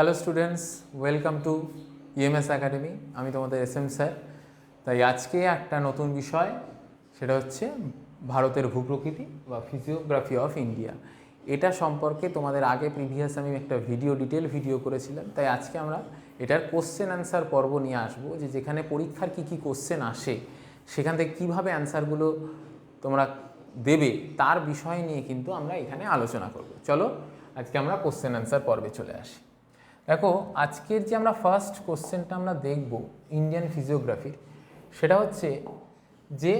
Hello students welcome to EMS academy আমি তোমাদের S M sir তাই আজকে একটা নতুন বিষয়, সেটা হচ্ছে ভারতের ভূপ্রকৃতি বা ফিজিওগ্রাফি অফ ইন্ডিয়া এটা সম্পর্কে তোমাদের আগে প্রিভিয়াস আমি একটা ভিডিও ডিটেল ভিডিও করেছিলাম। তাই আজকে আমরা এটার কোশ্চেন অ্যান্সার পর্ব নিয়ে আসব যে যেখানে পরীক্ষার কী কী কোশ্চেন আসে, সেখান থেকে কীভাবে অ্যান্সারগুলো তোমরা দেবে, তার বিষয় নিয়ে কিন্তু আমরা এখানে আলোচনা করব। চলো আজকে আমরা কোশ্চেন অ্যান্সার পর্বে চলে আসি। দেখো, আজকের যে আমরা ফার্স্ট কোশ্চেনটা আমরা দেখব ইন্ডিয়ান ফিজিওগ্রাফির সেটা হচ্ছে যে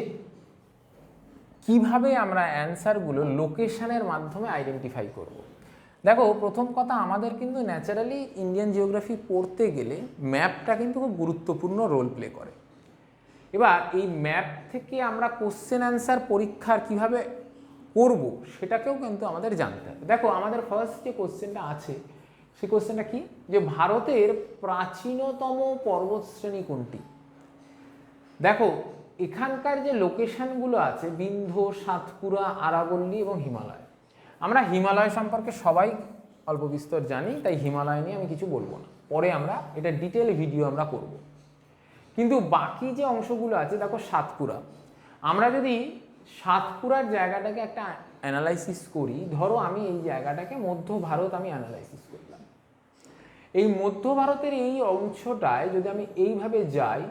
কীভাবে আমরা অ্যান্সারগুলো লোকেশানের মাধ্যমে আইডেন্টিফাই করব। দেখো, প্রথম কথা, আমাদের কিন্তু ন্যাচারালি ইন্ডিয়ান জিওগ্রাফি পড়তে গেলে ম্যাপটা কিন্তু খুব গুরুত্বপূর্ণ রোল প্লে করে এবার, এই ম্যাপ থেকে আমরা কোশ্চেন অ্যান্সার পরীক্ষার কীভাবে করব, সেটাকেও কিন্তু আমাদের জানতে হবে দেখো, আমাদের ফার্স্ট যে কোশ্চেনটা আছে সেই কোয়েশ্চেনটা কি? যে ভারতের প্রাচীনতম পর্বতশ্রেণী কোনটি? দেখো, এখানকার যে লোকেশনগুলো আছে বিন্ধ সাতপুরা, আরাবল্লী এবং হিমালয়, আমরা হিমালয় সম্পর্কে সবাই অল্প বিস্তর জানি, তাই হিমালয় নিয়ে আমি কিছু বলব না। পরে আমরা এটা ডিটেল ভিডিও আমরা করব। কিন্তু বাকি যে অংশগুলো আছে, দেখো সাতপুরা। আমরা যদি সাতপুরার জায়গাটাকে একটা অ্যানালাইসিস করি, ধরো আমি এই জায়গাটাকে মধ্য ভারত আমি অ্যানালাইসিস করলাম এই মধ্য ভারতের এই অংশটায় যদি আমি এইভাবে যাই,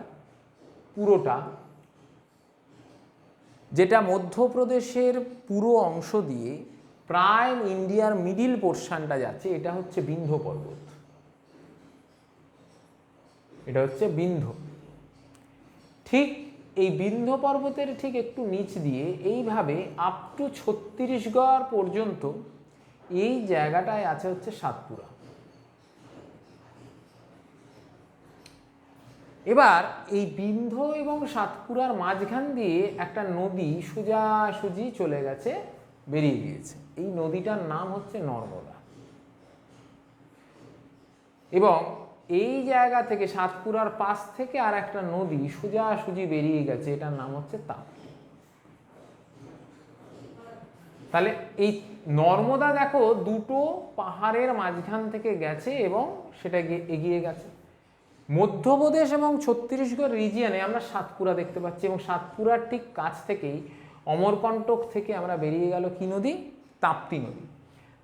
পুরোটা, যেটা মধ্যপ্রদেশের পুরো অংশ দিয়ে প্রায় ইন্ডিয়ার মিডিল পোর্শনটা যাচ্ছে, এটা হচ্ছে বিন্ধ্য পর্বত। এটা হচ্ছে বিন্ধ্য। ঠিক এই বিন্ধ্য পর্বতের ঠিক একটু নিচ দিয়ে এইভাবে আপ টু ছত্তিশগড় পর্যন্ত এই জায়গাটায় আছে হচ্ছে সাতপুরা। এবার এই বিন্ধ এবং সাতপুরার মাঝখান দিয়ে একটা নদী সোজাসুজি চলে গেছে, বেরিয়ে গিয়েছে। এই নদীটার নাম হচ্ছে নর্মদা। এবং এই জায়গা থেকে সাতপুরার পাশ থেকে আর একটা নদী সোজাসুজি বেরিয়ে গেছে, এটার নাম হচ্ছে তাপ্তি তাহলে এই নর্মদা দেখো দুটো পাহাড়ের মাঝখান থেকে গেছে এবং সেটা এগিয়ে গেছে। মধ্যপ্রদেশ এবং ছত্তিশগড় রিজিয়নে আমরা সাতপুরা দেখতে পাচ্ছি এবং সাতপুরার ঠিক কাছ থেকেই অমরকণ্টক থেকে আমরা বেরিয়ে গেল কি নদী? তাপ্তি নদী।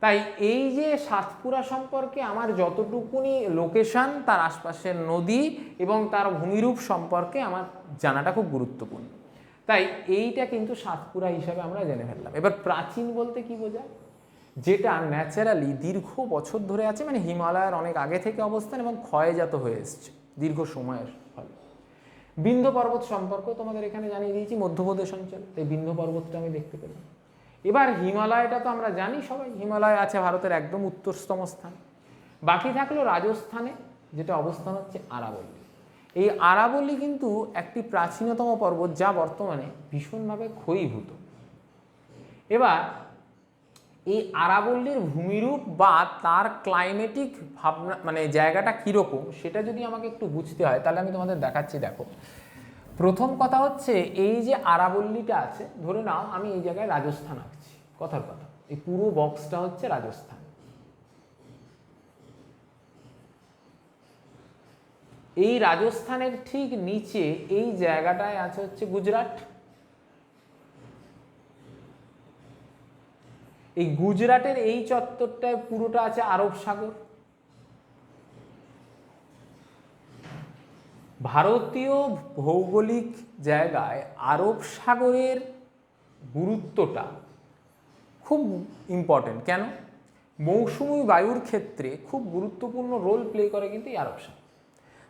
তাই এই যে সাতপুরা সম্পর্কে আমার যতটুকুনি লোকেশন তার আশপাশের নদী এবং তার ভূমিরূপ সম্পর্কে আমার জানাটা খুব গুরুত্বপূর্ণ। তাই এইটা কিন্তু সাতপুরা হিসাবে আমরা জেনে ফেললাম। এবার প্রাচীন বলতে কি বোঝায়? যেটা ন্যাচারালি দীর্ঘ বছর ধরে আছে মানে হিমালয়ের অনেক আগে থেকে অবস্থান এবং ক্ষয়জাত হয়ে এসছে, দীর্ঘ সময়ের ফলে। বিন্ধ্য পর্বত সম্পর্ক তোমাদের এখানে জানিয়ে দিয়েছি, মধ্যপ্রদেশ অঞ্চল এই বিন্ধ্য পর্বতটা আমি দেখতে পেলাম। এবার হিমালয়টা তো আমরা জানি সবাই, হিমালয় আছে ভারতের একদম উত্তরতম স্থান। বাকি থাকল রাজস্থানে, যেটা অবস্থান হচ্ছে আরাবল্লী এই আরাবল্লী কিন্তু একটি প্রাচীনতম পর্বত যা বর্তমানে ভীষণভাবে ক্ষয়ীভূত। এবার এই আরাবল্লীর ভূমিরূপ বা তার ক্লাইমেটিক ভাবনা মানে জায়গাটা কীরকম, সেটা যদি আমাকে একটু বুঝতে হয়, তাহলে আমি তোমাদের দেখাচ্ছি, দেখো। প্রথম কথা হচ্ছে, এই যে আরাবল্লীটা আছে, ধরে নাও, আমি এই জায়গায় রাজস্থান আঁকছি। কথার কথা, এই পুরো বক্সটা হচ্ছে রাজস্থান। এই রাজস্থানের ঠিক নিচে, এই জায়গাটায় আছে হচ্ছে গুজরাট। এই গুজরাটের এই চত্বরটায় পুরোটা আছে আরব সাগর। ভারতীয় ভৌগোলিক জায়গায় আরব সাগরের গুরুত্বটা খুব ইম্পর্টেন্ট কেন? মৌসুমি বায়ুর ক্ষেত্রে খুব গুরুত্বপূর্ণ রোল প্লে করে কিন্তু এই আরব সাগর।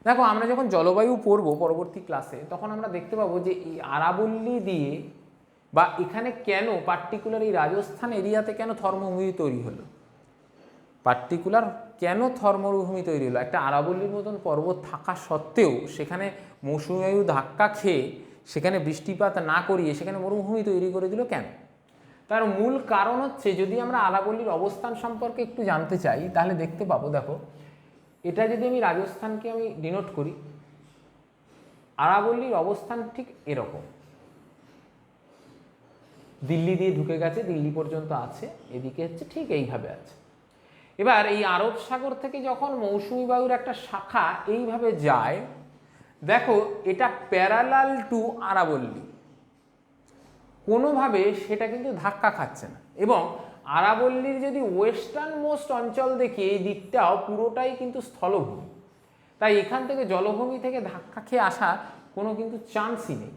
দেখো, আমরা যখন জলবায়ু পড়ব পরবর্তী ক্লাসে তখন আমরা দেখতে পাবো যে এই আরাবল্লী দিয়ে বা এখানে কেন পার্টিকুলার এই রাজস্থান এরিয়াতে কেন থর্মভূমি তৈরি হলো? পার্টিকুলার কেন থর্মভূমি তৈরি হলো? একটা আরাবল্লীর মতন পর্বত থাকা সত্ত্বেও সেখানে মৌসুমী বায়ু ধাক্কা খেয়ে সেখানে বৃষ্টিপাত না করিয়ে সেখানে মরুভূমি তৈরি করে দিল কেন? তার মূল কারণ হচ্ছে যদি আমরা আরাবল্লীর অবস্থান সম্পর্কে একটু জানতে চাই, তাহলে দেখতে পাবো, দেখো, এটা যদি আমি রাজস্থানকে আমি ডিনোট করি, আরাবল্লীর অবস্থান ঠিক এরকম। দিল্লি দিয়ে ঢুকে গেছে, দিল্লি পর্যন্ত আছে, এদিকে হচ্ছে ঠিক এইভাবে আছে। এবার এই আরব সাগর থেকে যখন মৌসুমী বায়ুর একটা শাখা এইভাবে যায়, দেখো এটা প্যারালাল টু আরাবল্লী। কোনোভাবে সেটা কিন্তু ধাক্কা খাচ্ছে না। এবং আরাবল্লীর যদি ওয়েস্টার্ন মোস্ট অঞ্চল দেখি, এই দিকটাও পুরোটাই কিন্তু স্থলভূমি। তাই এখান থেকে জলভূমি থেকে ধাক্কা খেয়ে আসা কোনো কিন্তু চান্সই নেই।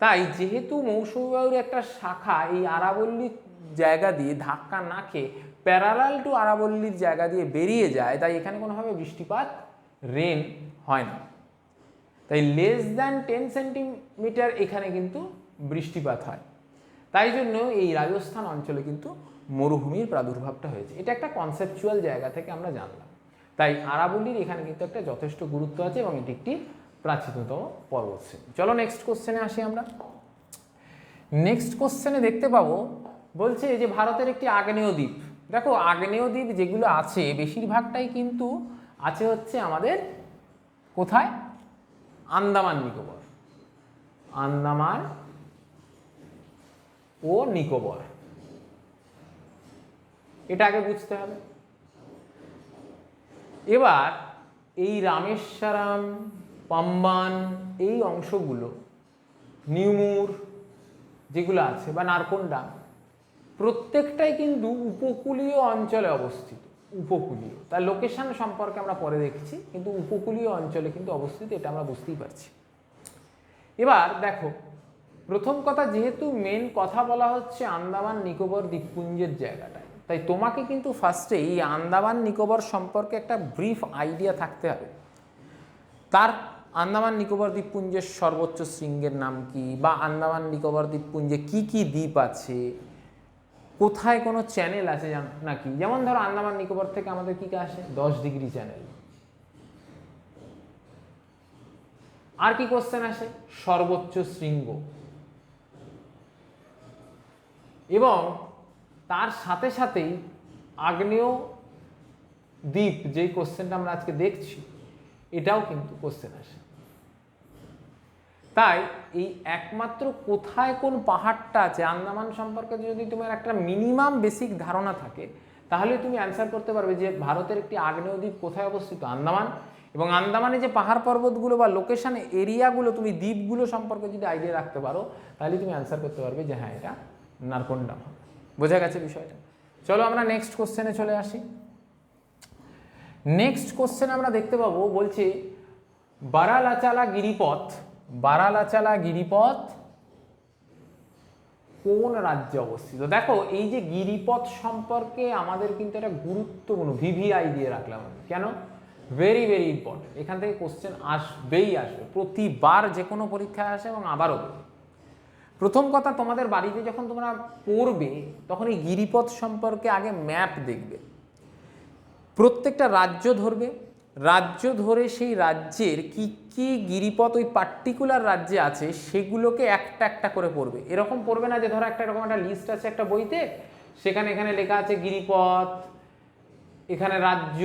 তাই যেহেতু মৌসুমী বায়ুর একটা শাখা, এই আরাবল্লীর জায়গা দিয়ে ধাক্কা না খেয়ে প্যারালাল টু আরাবল্লীর জায়গা দিয়ে বেরিয়ে যায়, তাই এখানে কোনোভাবে বৃষ্টিপাত রেন হয় না। তাই লেস দ্যান টেন সেন্টিমিটার এখানে কিন্তু বৃষ্টিপাত হয়। তাই জন্য এই রাজস্থান অঞ্চলে কিন্তু মরুভূমির প্রাদুর্ভাবটা হয়েছে। এটা একটা কনসেপচুয়াল জায়গা থেকে আমরা জানলাম। তাই আরাবল্লীর এখানে কিন্তু একটা যথেষ্ট গুরুত্ব আছে এবং এটি একটি প্রাচীনতম পর্বত শ্রেণি। চলো নেক্সট কোশ্চেনে আসি আমরা। নেক্সট কোশ্চেনে দেখতে পাবো, বলছে যে ভারতের একটি আগ্নেয় দ্বীপ। দেখো, আগ্নেয় দ্বীপ যেগুলো আছে, বেশিরভাগটাই কিন্তু আছে হচ্ছে আমাদের কোথায়? আন্দামান নিকোবর। আন্দামান ও নিকোবর। এটা আগে বুঝতে হবে। এবার এই রামেশ্বরম পাম্বান, এই অংশগুলো, নিউমুর যেগুলো আছে বা নারকোন্ডা, প্রত্যেকটাই কিন্তু উপকূলীয় অঞ্চলে অবস্থিত। উপকূলীয়। তার লোকেশন সম্পর্কে আমরা পরে দেখছি, কিন্তু উপকূলীয় অঞ্চলে কিন্তু অবস্থিত, এটা আমরা বুঝতেই পারছি। এবার দেখো, প্রথম কথা যেহেতু মেন কথা বলা হচ্ছে আন্দামান নিকোবর দ্বীপপুঞ্জের জায়গাটায়, তাই তোমাকে কিন্তু ফার্স্টে এই আন্দামান নিকোবর সম্পর্কে একটা ব্রিফ আইডিয়া থাকতে হবে। তার আন্দামান নিকোবর দ্বীপপুঞ্জের সর্বোচ্চ শৃঙ্গের নাম কি? বা আন্দামান নিকোবর দ্বীপপুঞ্জে কি কি দ্বীপ আছে? কোথায় কোনো চ্যানেল আছে নাকি? যেমন ধরো আন্দামান নিকোবর থেকে আমাদের কি কি আসে? দশ ডিগ্রি চ্যানেল আর কি কোশ্চেন আসে? সর্বোচ্চ শৃঙ্গ। এবং তার সাথে সাথেই আগ্নেয় দ্বীপ, যেই কোশ্চেনটা আমরা আজকে দেখছি এটাও কিন্তু কোশ্চেন আসে। তাই এই একমাত্র কোথায় কোন পাহাড়টা আছে, আন্দামান সম্পর্কে যদি তোমার একটা মিনিমাম বেসিক ধারণা থাকে, তাহলে তুমি অ্যান্সার করতে পারবে যে ভারতের একটি আগ্নেয় দ্বীপ কোথায় অবস্থিত? আন্দামান। এবং আন্দামানে যে পাহাড় পর্বতগুলো বা লোকেশন এরিয়াগুলো তুমি দ্বীপগুলো সম্পর্কে যদি আইডিয়া রাখতে পারো, তাহলে তুমি অ্যান্সার করতে পারবে যে হ্যাঁ এটা নারকোন্ডাম বোঝা গেছে বিষয়টা? চলো আমরা নেক্সট কোশ্চেনে চলে আসি। নেক্সট কোশ্চেন আমরা দেখতে পাবো, বলছে, বারালাচালা গিরিপথ বারালাচালা গিরিপথ কোন রাজ্যে অবস্থিত? দেখো, এই যে গিরিপথ সম্পর্কে আমাদের কিন্তু একটা গুরুত্বপূর্ণ ভিভিআই দিয়ে রাখলাম কেন? ভেরি ভেরি ইম্পর্টেন্ট এখান থেকে কোশ্চেন আসবেই আসবে। প্রতিবার যে কোনো পরীক্ষায় আসে এবং আবারও প্রথম কথা, তোমাদের বাড়িতে যখন তোমরা পড়বে, তখন এই গিরিপথ সম্পর্কে আগে ম্যাপ দেখবে। প্রত্যেকটা রাজ্য ধরবে। রাজ্য ধরে সেই রাজ্যের কি কি গিরিপথ ওই পার্টিকুলার রাজ্যে আছে, সেগুলোকে একটা একটা করে পড়বে। এরকম পড়বে না যে ধরো একটা এরকম একটা লিস্ট আছে একটা বইতে, সেখানে এখানে লেখা আছে গিরিপথ, এখানে রাজ্য।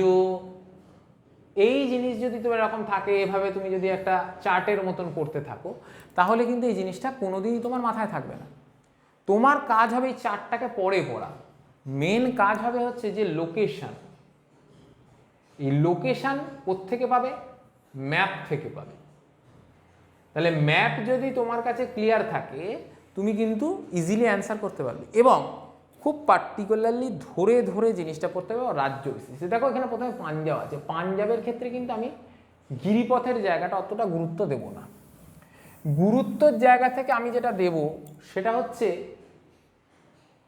এই জিনিস যদি তোমার এরকম থাকে, এভাবে তুমি যদি একটা চার্টের মতন করতে থাকো, তাহলে কিন্তু এই জিনিসটা কোনোদিনই তোমার মাথায় থাকবে না। তোমার কাজ হবে এই চার্টটাকে পড়ে পড়া। মেন কাজ হবে হচ্ছে যে লোকেশন এই লোকেশান থেকে পাবে? ম্যাপ থেকে পাবে। তাহলে ম্যাপ যদি তোমার কাছে ক্লিয়ার থাকে, তুমি কিন্তু ইজিলি অ্যান্সার করতে পারবে এবং খুব পার্টিকুলারলি ধরে ধরে জিনিসটা পড়তে হবে রাজ্য বিশেষে। দেখো এখানে প্রথমে পাঞ্জাব আছে। পাঞ্জাবের ক্ষেত্রে কিন্তু আমি গিরিপথের জায়গাটা অতটা গুরুত্ব দেব না। গুরুত্বর জায়গা থেকে আমি যেটা দেব, সেটা হচ্ছে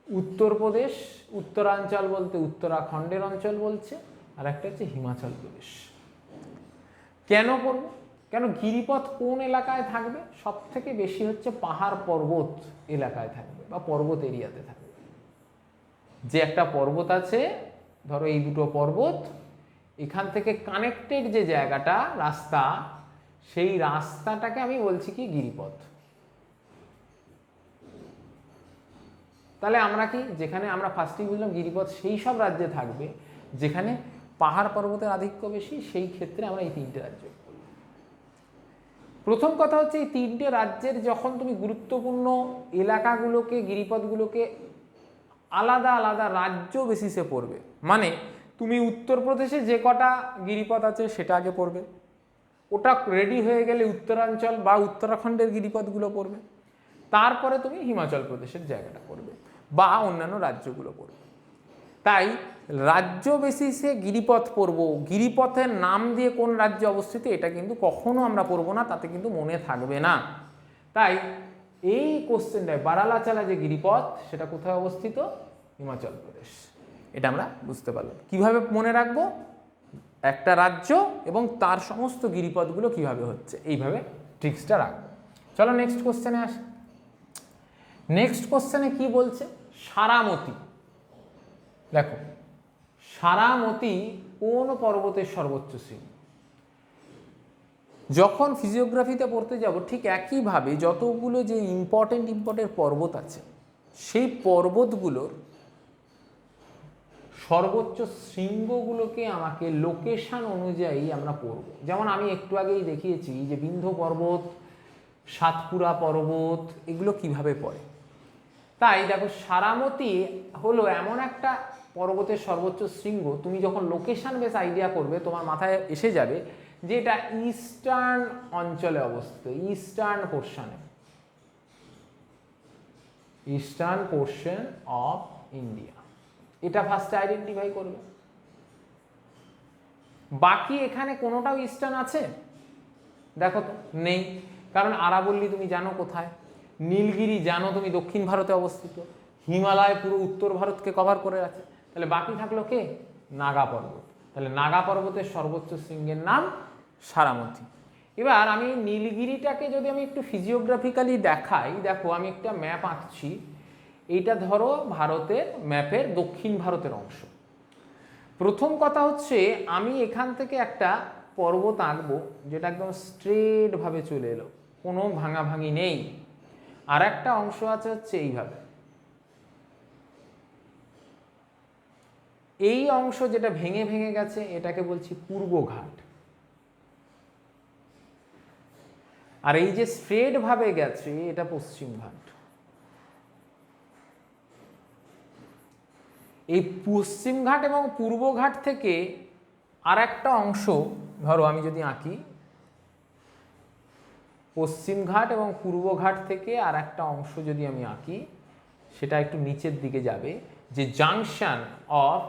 উত্তরপ্রদেশ, উত্তরাঞ্চল বলতে উত্তরাখণ্ডের অঞ্চল বলছে। আর একটা হচ্ছে হিমাচল প্রদেশ। কেন করব কেন গিরিপথ কোন এলাকায় থাকবে? সব থেকে বেশি হচ্ছে পাহাড় পর্বত এলাকায় থাকবে বা পর্বত এরিয়াতে থাকবে। যে একটা পর্বত আছে, ধরো এই দুটো পর্বত, এখান থেকে কানেক্টেড যে জায়গাটা, রাস্তা, সেই রাস্তাটাকে আমি বলছি কি গিরিপথ। তাহলে আমরা কি, যেখানে আমরা ফার্স্টেই বুঝলাম গিরিপথ সেই সব রাজ্যে থাকবে, যেখানে পাহাড় পর্বতের আধিক্য বেশি, সেই ক্ষেত্রে আমরা এই তিনটে রাজ্য প্রথম কথা হচ্ছে এই তিনটে রাজ্যের যখন তুমি গুরুত্বপূর্ণ এলাকাগুলোকে, গিরিপথগুলোকে আলাদা আলাদা রাজ্য বেসিসে পড়বে। মানে তুমি উত্তরপ্রদেশে যে কটা গিরিপথ আছে সেটা আগে পড়বে। ওটা রেডি হয়ে গেলে উত্তরাঞ্চল বা উত্তরাখণ্ডের গিরিপথগুলো পড়বে। তারপরে তুমি হিমাচল প্রদেশের জায়গাটা পড়বে বা অন্যান্য রাজ্যগুলো পড়বে। তাই রাজ্য বেসিসে গিরিপথ পড়ব। গিরিপথের নাম দিয়ে কোন রাজ্যে অবস্থিত, এটা কিন্তু কখনো আমরা পড়ব না, তাতে কিন্তু মনে থাকবে না। তাই এই কোশ্চেনটায় বারালাচালা যে গিরিপথ, সেটা কোথায় অবস্থিত? হিমাচল প্রদেশ। এটা আমরা বুঝতে পারলাম। কীভাবে মনে রাখব? একটা রাজ্য এবং তার সমস্ত গিরিপথগুলো কীভাবে হচ্ছে, এইভাবে ট্রিক্সটা রাখব। চলো নেক্সট কোশ্চেনে আসি। নেক্সট কোশ্চেনে কি বলছে? সারামতি। দেখো সারামতি কোন পর্বতের সর্বোচ্চ শৃঙ্গ যখন ফিজিওগ্রাফিতে পড়তে যাব, ঠিক একইভাবে যতগুলো যে ইম্পর্টেন্ট ইম্পর্টেন্ট পর্বত আছে, সেই পর্বতগুলোর সর্বোচ্চ শৃঙ্গগুলোকে আমাকে লোকেশন অনুযায়ী আমরা পড়ব। যেমন আমি একটু আগেই দেখিয়েছি যে বিন্ধ্য পর্বত, সাতপুরা পর্বত, এগুলো কীভাবে পড়ে? তাই দেখো, সারামতি হলো এমন একটা পর্বতের সর্বোচ্চ শৃঙ্গ, তুমি যখন লোকেশন বেস আইডিয়া করবে, তোমার মাথায় এসে যাবে যে এটা ইস্টার্ন অঞ্চলে অবস্থিত ইস্টার্ন পোর্শনে ইস্টার্ন পোর্শন অফ ইন্ডিয়া এটা ফার্স্টে আইডেন্টিফাই করবে। বাকি এখানে কোনোটাও ইস্টার্ন আছে? দেখো তো, নেই। কারণ আরাবল্লী তুমি জানো কোথায়? নীলগিরি জানো তুমি দক্ষিণ ভারতে অবস্থিত। হিমালয় পুরো উত্তর ভারতকে কভার করে আছে। তাহলে বাকি থাকল কে? নাগা পর্বত। তাহলে নাগা পর্বতের সর্বোচ্চ শৃঙ্গের নাম সারামতি। এবার আমি নীলগিরিটাকে যদি আমি একটু ফিজিওগ্রাফিক্যালি দেখাই, দেখো আমি একটা ম্যাপ আঁকছি। এইটা ধরো ভারতের ম্যাপের দক্ষিণ ভারতের অংশ। প্রথম কথা হচ্ছে আমি এখান থেকে একটা পর্বত আঁকবো, যেটা একদম স্ট্রেটভাবে চলে এলো। কোনো ভাঙাভাঙি নেই। আর একটা অংশ আছে হচ্ছে এইভাবে। এই অংশ যেটা ভেঙে ভেঙে গেছে, এটাকে বলছি পূর্বঘাট। আর এই যে স্ট্রেট ভাবে গেছে, এটা পশ্চিম ঘাট। এই পশ্চিম ঘাট এবং পূর্ব ঘাট থেকে আর একটা অংশ, ধরো আমি যদি আঁকি, পশ্চিম ঘাট এবং পূর্ব ঘাট থেকে আর একটা অংশ যদি আমি আঁকি, সেটা একটু নিচের দিকে যাবে, যে junction of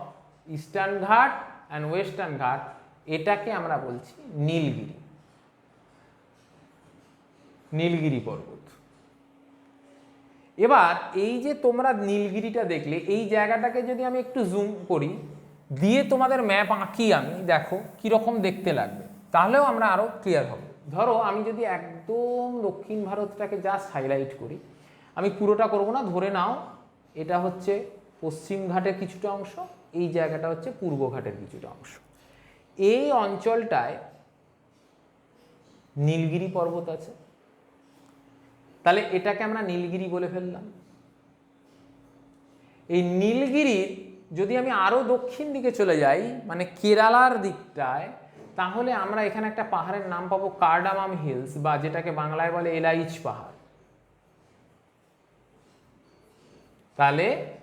eastern ghat and western ghat, এটাকে আমরা বলছি নীলগিরি। নীলগিরি পর্বত। এবার এই যে তোমরা নীলগিরিটা দেখলে, এই জায়গাটাকে যদি আমি একটু জুম করি, দিয়ে তোমাদের ম্যাপ আঁকি আমি, দেখো কীরকম দেখতে লাগবে। তাহলেও আমরা আরও ক্লিয়ার হব। ধরো আমি যদি একদম দক্ষিণ ভারতটাকে জাস্ট হাইলাইট করি, আমি পুরোটা করব না, ধরে নাও এটা হচ্ছে পশ্চিম ঘাটের কিছুটা অংশ এই জায়গাটা হচ্ছে পূর্বঘাটের কিছুটা অংশ। এই অঞ্চলটায় নীলগিরি পর্বত আছে। তাহলে এটাকে আমরা নীলগিরি বলে ফেললাম। এই নীলগিরির যদি আমি আরও দক্ষিণ দিকে চলে যাই মানে কেরালার দিকটায়, তাহলে আমরা এখানে একটা পাহাড়ের নাম পাবো কার্ডামাম হিলস, বা যেটাকে বাংলায় বলে এলাইচ পাহাড়। তাহলে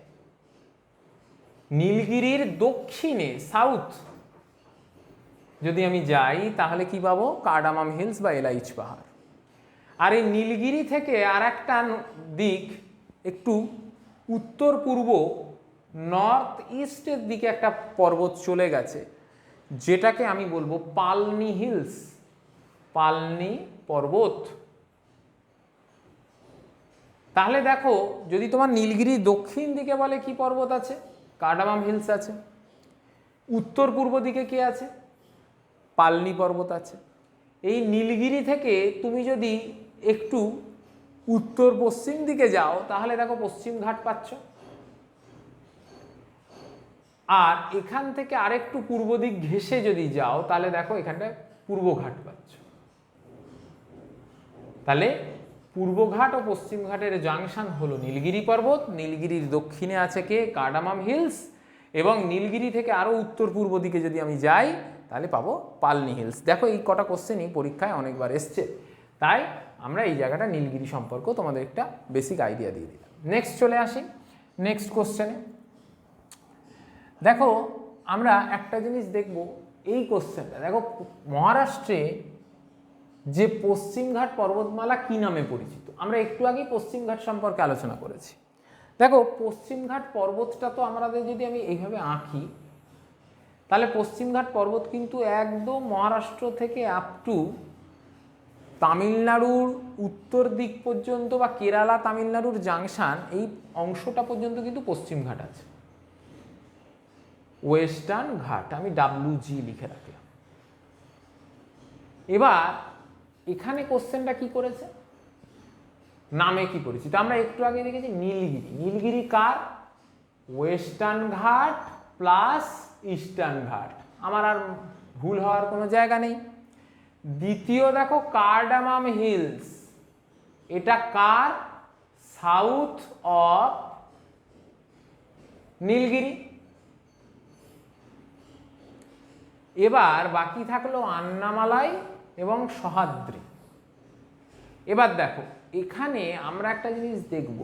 নীলগিরির দক্ষিণে সাউথ যদি আমি যাই, তাহলে কি পাবো? কার্ডামাম হিলস বা এলাইচ পাহাড়। আর এই নীলগিরি থেকে আর একটা দিক, একটু উত্তর পূর্ব নর্থ ইস্টের দিকে একটা পর্বত চলে গেছে, যেটাকে আমি বলব পালনি হিলস পালনি পর্বত। তাহলে দেখো, যদি তোমার নীলগিরি দক্ষিণ দিকে বলে কি পর্বত আছে? কার্ডামাম হিলস আছে। উত্তর পূর্ব দিকে কি আছে? পালনি পর্বত আছে। এই নীলগিরি থেকে তুমি যদি একটু উত্তর পশ্চিম দিকে যাও, তাহলে দেখো পশ্চিম ঘাট পাচ্ছ। আর এখান থেকে আরেকটু পূর্ব দিক ঘেসে যদি যাও, তাহলে দেখো এখানটায় পূর্ব ঘাট পাচ্ছ। তাহলে পূর্ব ঘাট ও পশ্চিম ঘাটের জাংশন হলো নীলগিরি পর্বত। নীলগিরির দক্ষিণে আছে কে? Cardamom hills. এবং নীলগিরি থেকে আরও উত্তর পূর্ব দিকে যদি আমি যাই, তাহলে পাবো পালনি হিলস। দেখো এই কটা কোশ্চেনই পরীক্ষায় অনেকবার এসছে। তাই আমরা এই জায়গাটা নীলগিরি সম্পর্ক তোমাদের একটা বেসিক আইডিয়া দিয়ে দিলাম। নেক্সট চলে আসি। নেক্সট কোশ্চেনে দেখো, আমরা একটা জিনিস দেখব, এই কোশ্চেনটা দেখো, মহারাষ্ট্রে যে পশ্চিমঘাট পর্বতমালা কি নামে পরিচিত? আমরা একটু আগেই পশ্চিমঘাট সম্পর্কে আলোচনা করেছি। দেখো পশ্চিমঘাট পর্বতটা তো আমাদের যদি আমি এইভাবে আঁকি, তাহলে পশ্চিমঘাট পর্বত কিন্তু একদম মহারাষ্ট্র থেকে আপ টু তামিলনাড়ুর উত্তর দিক পর্যন্ত বা কেরালা তামিলনাড়ুর জাংশন, এই অংশটা পর্যন্ত কিন্তু পশ্চিমঘাট আছে। ওয়েস্টার্ন ঘাট, আমি ডাব্লিউ জি লিখে রাখলাম। এবার এখানে কোশ্চেনটা কি করেছে? নামে কি পরিচিত আমরা একটু আগে দেখেছি নীলগিরি। নীলগিরি কার? Western ghat plus eastern ghat. আমার আর ভুল হওয়ার কোনো জায়গা নেই। দ্বিতীয় দেখো, কার্ডামাম হিলস। এটা কার? South of Nilgiri. এবার বাকি থাকল আন্নামালাই এবং সহাদ্রি এবার দেখো, এখানে আমরা একটা জিনিস দেখব।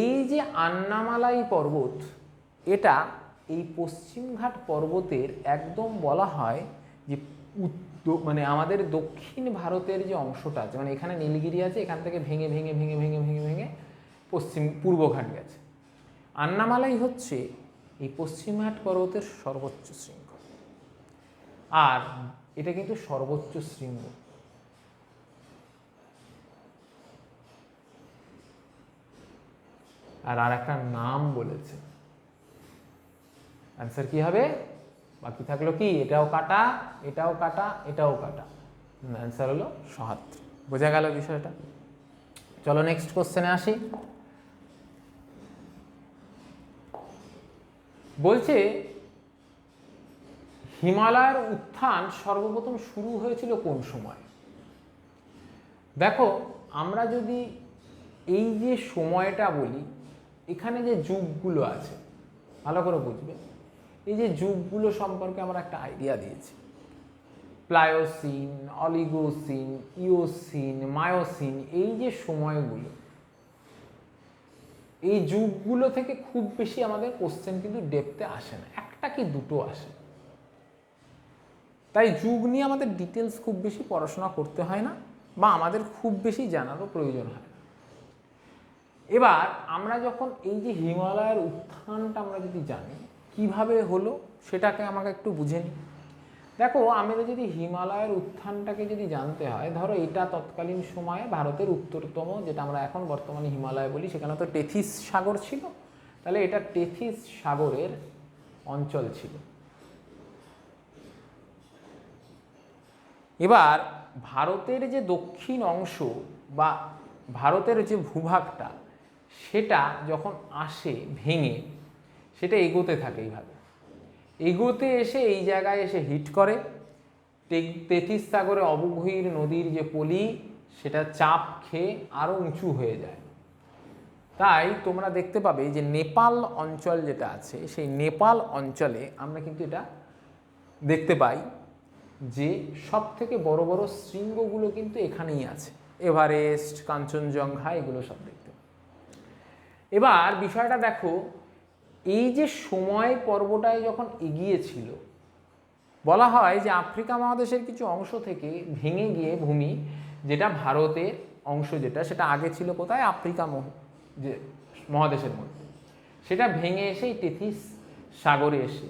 এই যে আন্নামালাই পর্বত, এটা এই পশ্চিমঘাট পর্বতের একদম বলা হয় যে মানে আমাদের দক্ষিণ ভারতের যে অংশটা আছে মানে এখানে নীলগিরি আছে, এখান থেকে ভেঙে ভেঙে ভেঙে ভেঙে ভেঙে ভেঙে পশ্চিম পূর্বঘাট গেছে। আন্নামালাই হচ্ছে এই পশ্চিমঘাট পর্বতের সর্বোচ্চ শৃঙ্গ। আর এটা কিন্তু সর্বোচ্চ শৃঙ্গ। আর আর একটা নাম বলেছে। অ্যান্সার কি হবে? বাকি থাকল কি? এটাও কাটা এটাও কাটা এটাও কাটা। অ্যান্সার হলো সহাত্রী বোঝা গেল বিষয়টা? চলো নেক্সট কোশ্চেনে আসি। বলছে হিমালয়ের উত্থান সর্বপ্রথম শুরু হয়েছিল কোন সময়? দেখো, আমরা যদি এই যে সময়টা বলি, এখানে যে যুগগুলো আছে, ভালো করে বুঝবে। এই যে যুগগুলো সম্পর্কে আমরা একটা আইডিয়া দিয়েছি। প্লায়োসিন অলিগোসিন, ইওসিন, মায়োসিন, এই যে সময়গুলো, এই যুগগুলো থেকে খুব বেশি আমাদের কোশ্চেন কিন্তু ডেপতে আসে না। একটা কি দুটো আসে? তাই যুগ নিয়ে আমাদের ডিটেলস খুব বেশি পড়াশোনা করতে হয় না বা আমাদের খুব বেশি জানারও প্রয়োজন হয় এবার আমরা যখন এই যে হিমালয়ের উত্থানটা আমরা যদি জানি, কীভাবে হলো সেটাকে আমাকে একটু বুঝে নিই দেখো, আমাদের যদি হিমালয়ের উত্থানটাকে যদি জানতে হয়, ধরো এটা তৎকালীন সময়ে ভারতের উত্তরতম, যেটা আমরা এখন বর্তমানে হিমালয় বলি, সেখানে তো টেথিস সাগর ছিল। তাহলে এটা টেথিস সাগরের অঞ্চল ছিল। এবার ভারতের যে দক্ষিণ অংশ বা ভারতের যে ভূভাগটা, সেটা যখন আসে ভেঙে, সেটা এগোতে থাকে এইভাবে। এগোতে এসে এই জায়গায় এসে হিট করে। তেথিস সাগরে অবগহীর নদীর যে পলি, সেটা চাপ খেয়ে আরও উঁচু হয়ে যায়। তাই তোমরা দেখতে পাবে যে নেপাল অঞ্চল যেটা আছে, সেই নেপাল অঞ্চলে আমরা কিন্তু এটা দেখতে পাই। যে সব থেকে বড় বড় শৃঙ্গগুলো কিন্তু এখানেই আছে। এভারেস্ট, কাঞ্চনজঙ্ঘা, এগুলো সব দেখতে। এবার বিষয়টা দেখো, এই যে সময় পর্বটায় যখন এগিয়েছিল, বলা হয় যে আফ্রিকা মহাদেশের কিছু অংশ থেকে ভেঙে গিয়ে ভূমি, যেটা ভারতের অংশ যেটা, সেটা আগে ছিল কোথায়? আফ্রিকা যে মহাদেশের মধ্যে। সেটা ভেঙে এসে টেথিস সাগরে এসে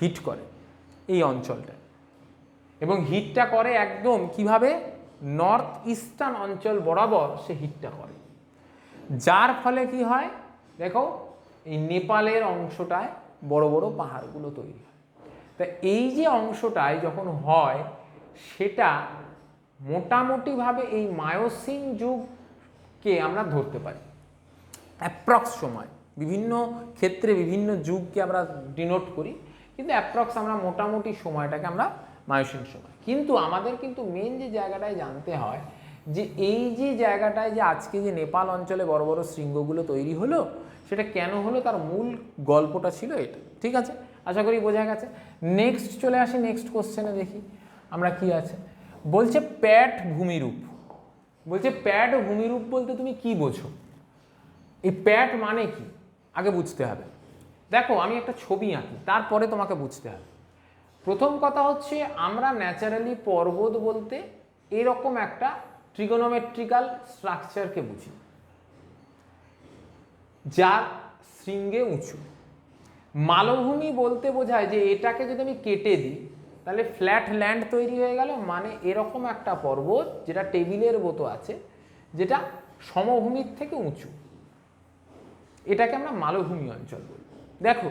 হিট করে। এই অঞ্চলটা। এবং হিটটা করে একদম কীভাবে? নর্থ ইস্টার্ন অঞ্চল বরাবর সে হিটটা করে। যার ফলে কি হয়? দেখো, এই নেপালের অংশটায় বড় বড় পাহাড়গুলো তৈরি হয়। তা এই যে অংশটায় যখন হয়, সেটা মোটামুটিভাবে এই মায়োসিন যুগকে আমরা ধরতে পারি। অ্যাপ্রক্স সময়। বিভিন্ন ক্ষেত্রে বিভিন্ন যুগকে আমরা ডিনোট করি। কিন্তু অ্যাপ্রক্স আমরা মোটামুটি সময়টাকে আমরা মায়োসিন সময়। কিন্তু আমাদের কিন্তু মেন যে জায়গাটায় জানতে হয় যে এই যে জায়গাটায় যে আজকে যে নেপাল অঞ্চলে বড় বড় শৃঙ্গগুলো তৈরি হলো, সেটা কেন হলো তার মূল গল্পটা ছিল এটা। ঠিক আছে? আশা করি বোঝা গেছে। নেক্সট চলে আসি নেক্সট কোশ্চেনে দেখি আমরা কি আছে। বলছে প্যাট ভূমিরূপ। বলছে প্যাট ভূমিরূপ বলতে তুমি কি বোঝো? এই প্যাট মানে কি? আগে বুঝতে হবে। দেখো, আমি একটা ছবি আঁকি, তারপরে তোমাকে বুঝতে হবে। প্রথম কথা হচ্ছে, আমরা ন্যাচারালি পর্বত বলতে এরকম একটা ট্রিগোনোমেট্রিক্যাল স্ট্রাকচারকে বুঝি। যার শৃঙ্গে উঁচু। মালভূমি বলতে বোঝায় যে, এটাকে যদি আমি কেটে দিই, তাহলে ফ্ল্যাট ল্যান্ড তৈরি হয়ে গেল মানে এরকম একটা পর্বত যেটা টেবিলের মতো আছে, যেটা সমভূমির থেকে উঁচু। এটাকে আমরা মালভূমি অঞ্চল বলি। দেখো,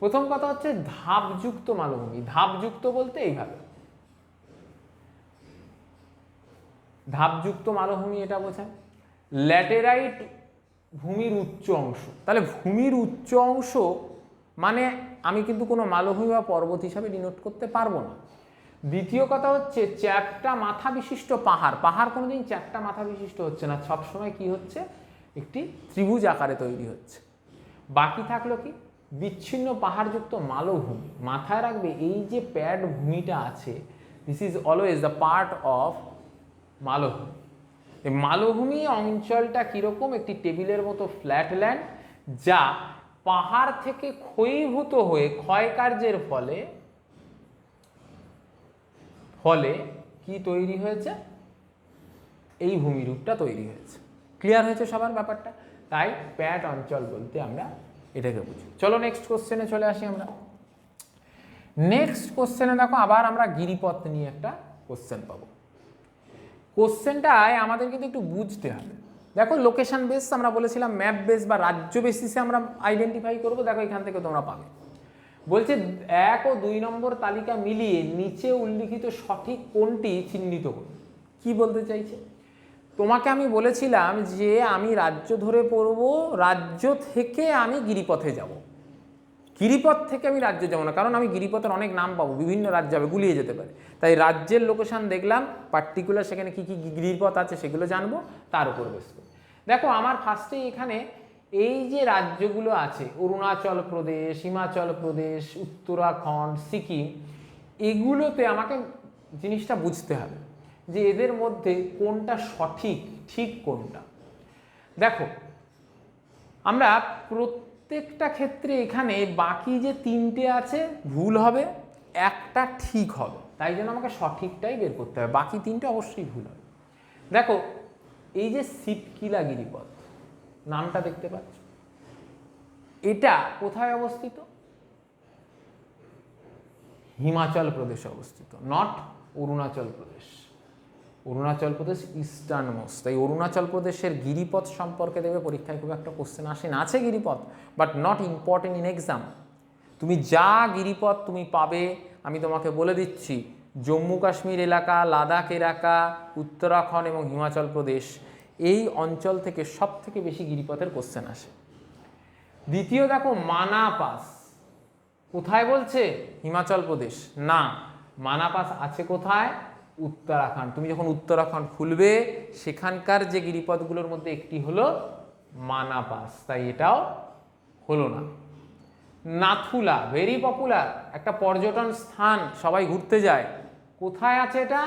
প্রথম কথা হচ্ছে ধাপযুক্ত মালভূমি ধাপযুক্ত বলতে এইভাবে। ধাপযুক্ত মালভূমি এটা বোঝায়। ল্যাটেরাইট ভূমির উচ্চ অংশ। তাহলে ভূমির উচ্চ অংশ মানে আমি কিন্তু কোনো মালভূমি বা পর্বত হিসাবে ডিনোট করতে পারব না। দ্বিতীয় কথা হচ্ছে চ্যাপ্টা মাথা বিশিষ্ট পাহাড়। পাহাড় কোনোদিন চ্যাপ্টা মাথা বিশিষ্ট হচ্ছে না। সবসময় কি হচ্ছে? একটি ত্রিভুজ আকারে তৈরি হচ্ছে। বাকি থাকল কি? বিচ্ছিন্ন পাহাড়যুক্ত মালভূমি। মাথায় রাখবে এই যে প্যাড ভূমিটা আছে this is always the part of মালভূমি। এই মালভূমি অঞ্চলটা কীরকম? একটি টেবিলের মতো ফ্ল্যাট ল্যান্ড যা পাহাড় থেকে ক্ষয়ীভূত হয়ে ক্ষয়কার্যের ফলে ফলে কি তৈরি হয়েছে? এই ভূমিরূপটা তৈরি হয়েছে। ক্লিয়ার হয়েছে সবার ব্যাপারটা? তাই প্যাট অঞ্চল বলতে আমরা এটাকে বুঝি। চলো নেক্সট কোশ্চেনে চলে আসি আমরা। নেক্সট কোশ্চেনে দেখো, আবার আমরা গিরিপথ নিয়ে একটা কোশ্চেন পাবো। কোশ্চেনটায় আমাদের কিন্তু একটু বুঝতে হবে। দেখো লোকেশন বেস আমরা বলেছিলাম ম্যাপ বেস বা রাজ্য বেসিসে আমরা আইডেন্টিফাই করব। দেখো, এখান থেকে তোমরা পাবে। বলছে, এক ও দুই নম্বর তালিকা মিলিয়ে নিচে উল্লিখিত সঠিক কোনটি চিহ্নিত করুন কি বলতে চাইছে? তোমাকে আমি বলেছিলাম যে আমি রাজ্য ধরে পড়ব, রাজ্য থেকে আমি গিরিপথে যাব। গিরিপথ থেকে আমি রাজ্যে যাব না, কারণ আমি গিরিপথের অনেক নাম পাবো, বিভিন্ন রাজ্য হবে গুলিয়ে যেতে পারে। তাই রাজ্যের লোকেশন দেখলাম পার্টিকুলার সেখানে কী কী গিরিপথ আছে সেগুলো জানব, তার উপর বেস করে দেখো, আমার ফার্স্টে এখানে এই যে রাজ্যগুলো আছে, অরুণাচল প্রদেশ, হিমাচল প্রদেশ, উত্তরাখণ্ড, সিকিম, এগুলোতে আমাকে জিনিসটা বুঝতে হবে। যে এদের মধ্যে কোনটা সঠিক, ঠিক কোনটা? দেখো, আমরা প্রত্যেকটা ক্ষেত্রে এখানে বাকি যে তিনটে আছে, ভুল হবে, একটা ঠিক হবে। তাই জন্য আমাকে সঠিকটাই বের করতে হবে। বাকি তিনটে অবশ্যই ভুল হবে। দেখো, এই যে শিবকিলা গিরিপথ, নামটা দেখতে পাচ্ছ? এটা কোথায় অবস্থিত? হিমাচল প্রদেশে অবস্থিত, not Arunachal Pradesh. Arunachal Pradesh eastern most. তাই অরুণাচল প্রদেশের গিরিপথ সম্পর্কে দেবে পরীক্ষায় খুব একটা কোশ্চেন আসে না আছে গিরিপথ but not important in exam তুমি যা গিরিপথ তুমি পাবে, আমি তোমাকে বলে দিচ্ছি। জম্মু কাশ্মীর এলাকা, লাদাখ এলাকা, উত্তরাখণ্ড এবং হিমাচল প্রদেশ, এই অঞ্চল থেকে সব থেকে বেশি গিরিপথের কোশ্চেন আসে। দ্বিতীয় দেখো, মানা পাস। কোথায় বলছে? হিমাচল প্রদেশ। না, মানা পাস আছে কোথায়? উত্তরাখণ্ড। তুমি যখন উত্তরাখণ্ড খুলবে, সেখানকার যে গিরিপথগুলোর মধ্যে একটি হলো মানা পাস তাই এটাও হলো না। নাথুলা ভেরি পপুলার একটা পর্যটন স্থান, সবাই ঘুরতে যায়। কোথায় আছে এটা?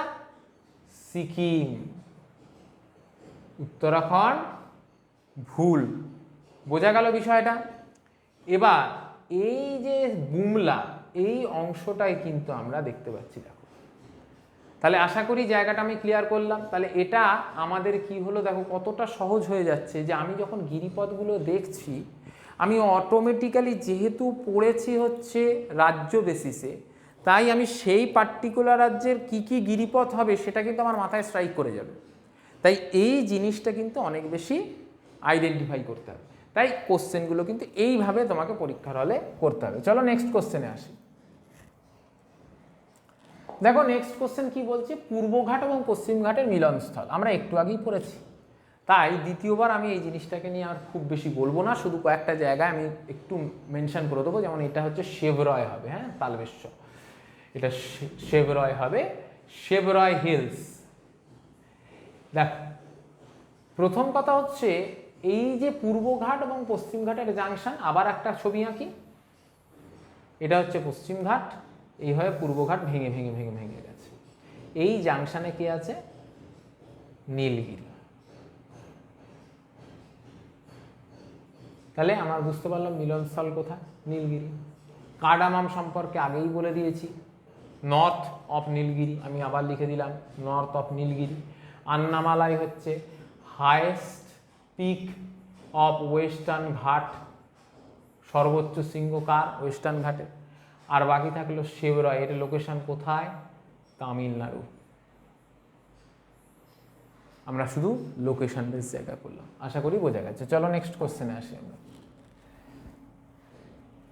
সিকিম। উত্তরাখণ্ড ভুল। বোঝা গেল বিষয়টা? এবার, এই যে বুমলা এই অংশটাই কিন্তু আমরা দেখতে পাচ্ছি, দেখো। তাহলে আশা করি জায়গাটা আমি ক্লিয়ার করলাম। তাহলে এটা আমাদের কি হলো? দেখো, কতটা সহজ হয়ে যাচ্ছে যে আমি যখন গিরিপথগুলো দেখছি, আমি অটোমেটিক্যালি যেহেতু পড়েছি হচ্ছে রাজ্য বেসিসে তাই আমি সেই পার্টিকুলার রাজ্যের কি কি গিরিপথ হবে সেটা কিন্তু আমার মাথায় স্ট্রাইক করে যাবে। তাই এই জিনিসটা কিন্তু অনেক বেশি আইডেন্টিফাই করতে হবে। তাই কোশ্চেনগুলো কিন্তু এইভাবে তোমাকে পরীক্ষার হলে করতে হবে। চলো নেক্সট কোশ্চেনে আসি। দেখো নেক্সট কোশ্চেন কি বলছে? পূর্বঘাট এবং পশ্চিমঘাটের মিলনস্থল। আমরা একটু আগেই পড়েছি। তাই দ্বিতীয়বার আমি এই জিনিসটাকে নিয়ে আর খুব বেশি বলব না। শুধু কয়েকটা জায়গায় আমি একটু মেনশন করে দেবো। যেমন এটা হচ্ছে শেভরয় হবে হ্যাঁ তালবেশ্বর। এটা শেভরয় হবে। শেভরয় হিলস। দেখ, প্রথম কথা হচ্ছে, এই যে পূর্বঘাট এবং পশ্চিমঘাটের জাংশন, আবার একটা ছবি আঁকি। এটা হচ্ছে পশ্চিমঘাট এইভাবে পূর্বঘাট ভেঙে ভেঙে ভেঙে ভেঙে গেছে। এই জাংশনে কি আছে? নীলগিরি। তাহলে আমরা বুঝতে পারলাম মিলনস্থল কোথায়? নীলগিরি। কার্ডামাম সম্পর্কে আগেই বলে দিয়েছি। নর্থ অফ নীলগিরি, আমি আবার লিখে দিলাম নর্থ অফ নীলগিরি। আন্নামালাই হচ্ছে হায়েস্ট পিক অফ ওয়েস্টার্ন ঘাট, সর্বোচ্চ শৃঙ্গ কার ওয়েস্টার্ন ঘাটে। আর বাকি থাকল শেবরয়, এর লোকেশন কোথায়? তামিলনাড়ু। আমরা শুধু লোকেশন বেস জায়গা করলাম আশা করি বোঝা গেছে। চলো নেক্সট কোশ্চেনে আসি আমরা।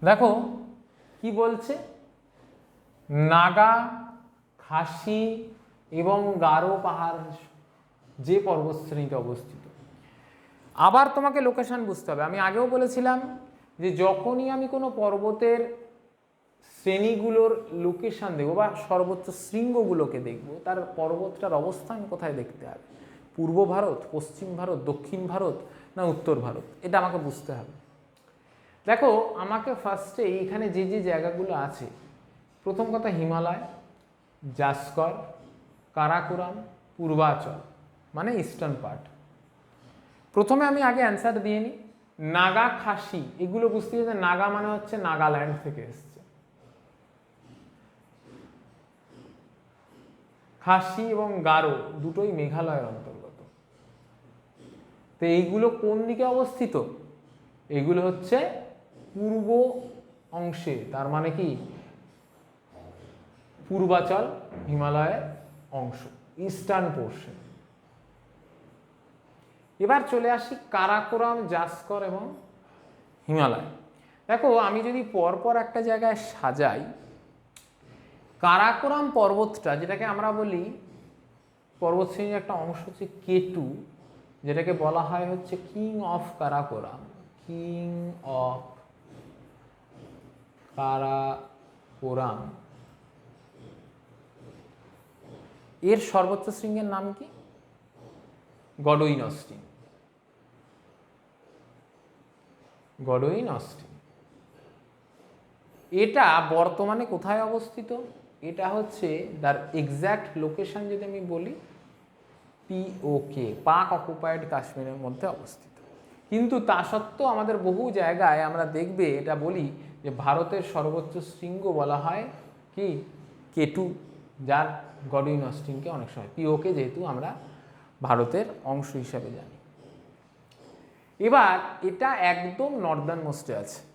দেখো, কি বলছে? নাগা, খাসি এবং গারো পাহাড় যে পর্বতশ্রেণীতে অবস্থিত। আবার তোমাকে লোকেশন বুঝতে হবে। আমি আগেও বলেছিলাম যে যখনই আমি কোনো পর্বতের শ্রেণীগুলোর লোকেশন দেখব বা সর্বোচ্চ শৃঙ্গগুলোকে দেখব, তার পর্বতটার অবস্থান কোথায় দেখতে হবে? পূর্ব ভারত, পশ্চিম ভারত, দক্ষিণ ভারত না উত্তর ভারত? এটা আমাকে বুঝতে হবে। দেখো, আমাকে ফার্স্টে এইখানে যে যে জায়গাগুলো আছে, প্রথম কথা হিমালয়, জাসকর, কারাকোরাম, পূর্বাচল মানে ইস্টার্ন পার্ট প্রথমে আমি আগে অ্যান্সার দিয়ে নিই নাগা খাসি এগুলো বুঝতে গেছে নাগা মানে হচ্ছে নাগাল্যান্ড থেকে এসছে। খাসি এবং গারো দুটোই মেঘালয়ের অন্তর্গত। তো এইগুলো কোন দিকে অবস্থিত? এগুলো হচ্ছে পূর্ব অংশে, তার মানে কি? পূর্বাচল হিমালয়ের অংশ, ইস্টার্ন পোর্শন। এবার চলে আসি কারাকোরাম, জাসকর এবং হিমালয়। দেখো, আমি যদি পরপর একটা জায়গায় সাজাই কারাকোরাম পর্বতটা, যেটাকে আমরা বলি পর্বত শ্রেণির একটা অংশ হচ্ছে কেটু যেটাকে বলা হয় হচ্ছে king of Karakoram. King of Karakoram. এর সর্বোচ্চ শৃঙ্গের নাম কি? Godwin Austen. Godwin Austen. এটা বর্তমানে কোথায় অবস্থিত? এটা হচ্ছে তার এক্স্যাক্ট লোকেশন যদি আমি বলি পিওকে পাক অকুপায়েড কাশ্মীরের মধ্যে অবস্থিত। কিন্তু তা সত্ত্বেও আমাদের বহু জায়গায় আমরা দেখবে এটা বলি যে ভারতের সর্বোচ্চ শৃঙ্গ বলা হয় কি? কেটু যার গডউইন অস্টিনকে অনেক সময় পিওকে যেহেতু আমরা ভারতের অংশ হিসাবে জানি। এবার এটা একদম নর্দার্ন মোস্টে আছে।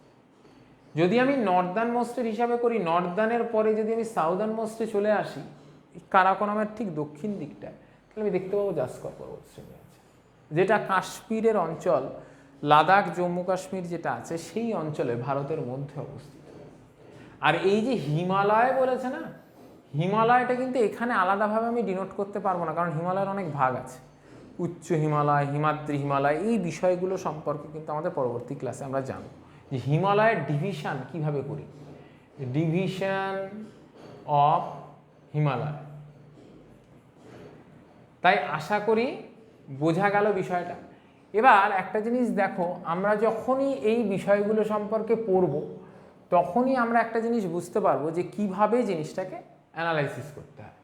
যদি আমি নর্দার্ন মোস্টের হিসাবে করি, নর্দার্নের পরে যদি আমি সাউদার্ন মোস্টে চলে আসি কারাকোনামের ঠিক দক্ষিণ দিকটায়, তাহলে আমি দেখতে পাবো জাস্কর পর্বত শ্রেণি আছে। যেটা কাশ্মীরের অঞ্চল, লাদাখ, জম্মু কাশ্মীর যেটা আছে, সেই অঞ্চলে ভারতের মধ্যে অবস্থিত। আর এই যে হিমালয় বলেছে না, হিমালয়টা কিন্তু এখানে আলাদাভাবে আমি ডিনোট করতে পারব না, কারণ হিমালয়ের অনেক ভাগ আছে। উচ্চ হিমালয়, হিমাদ্রি হিমালয়, এই বিষয়গুলো সম্পর্কে কিন্তু আমাদের পরবর্তী ক্লাসে আমরা জানব। যে হিমালয়ের ডিভিশন কীভাবে করি? Division of Himalaya. তাই আশা করি বোঝা গেল বিষয়টা। এবার একটা জিনিস দেখো, আমরা যখনই এই বিষয়গুলো সম্পর্কে পড়ব, তখনই আমরা একটা জিনিস বুঝতে পারব যে কীভাবে জিনিসটাকে অ্যানালাইসিস করতে হয়।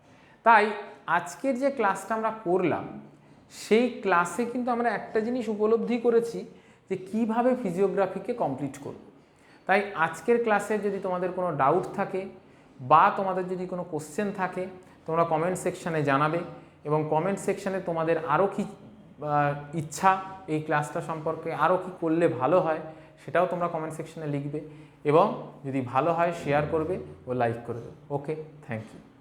তাই আজকের যে ক্লাসটা আমরা করলাম সেই ক্লাসে কিন্তু আমরা একটা জিনিস উপলব্ধি করেছি যে কীভাবে ফিজিওগ্রাফিকে কমপ্লিট করব। তাই আজকের ক্লাসে যদি তোমাদের কোনো ডাউট থাকে বা তোমাদের যদি কোনো কোশ্চেন থাকে, তোমরা কমেন্ট সেকশানে জানাবে এবং কমেন্ট সেকশানে তোমাদের আরও কি ইচ্ছা এই ক্লাসটা সম্পর্কে আরও কি করলে ভালো হয় সেটাও তোমরা কমেন্ট সেকশানে লিখবে এবং যদি ভালো হয় শেয়ার করবে ও লাইক করবে ওকে থ্যাংক ইউ